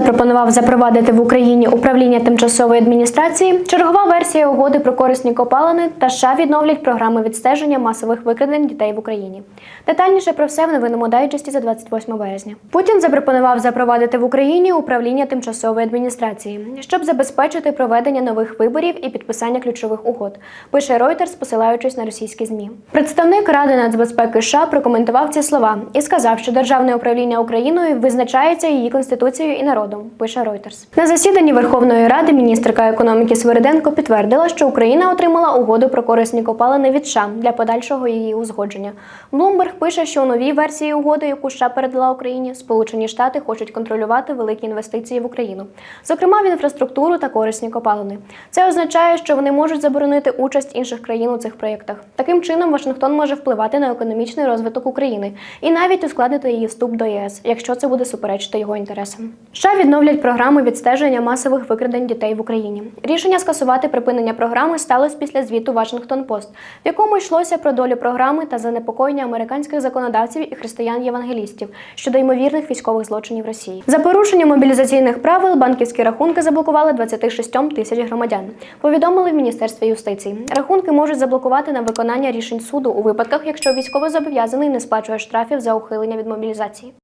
запропонував запровадити в Україні управління тимчасової адміністрації, чергова версія угоди про корисні копалини та США відновлять програми відстеження масових викрадень дітей в Україні. Детальніше про все в новинному дайджесті за 28 березня. Путін запропонував запровадити в Україні управління тимчасової адміністрації, щоб забезпечити проведення нових виборів і підписання ключових угод. Пише Reuters, посилаючись на російські змі. Представник Ради нацбезпеки США прокоментував ці слова і сказав, що державне управління Україною визначається її конституцією і народом. Пише Reuters. На засіданні Верховної Ради міністерка економіки Свириденко підтвердила, що Україна отримала угоду про корисні копалини від США для подальшого її узгодження. Bloomberg пише, що у новій версії угоди, яку США передала Україні, Сполучені Штати хочуть контролювати великі інвестиції в Україну, зокрема в інфраструктуру та корисні копалини. Це означає, що вони можуть заборонити участь інших країн у цих проєктах. Таким чином, Вашингтон може впливати на економічний розвиток України і навіть ускладнити її вступ до ЄС, якщо це буде суперечити його інтересам. США відновлять програми відстеження масових викрадень дітей в Україні. Рішення скасувати припинення програми сталося після звіту Вашингтон Пост, в якому йшлося про долю програми та занепокоєння американських законодавців і християн-євангелістів щодо ймовірних військових злочинів Росії. За порушення мобілізаційних правил банківські рахунки заблокували 26 тисяч громадян. Повідомили в міністерстві юстиції. Рахунки можуть заблокувати на виконання рішень суду у випадках, якщо військовозобов'язаний не сплачує штрафів за ухилення від мобілізації.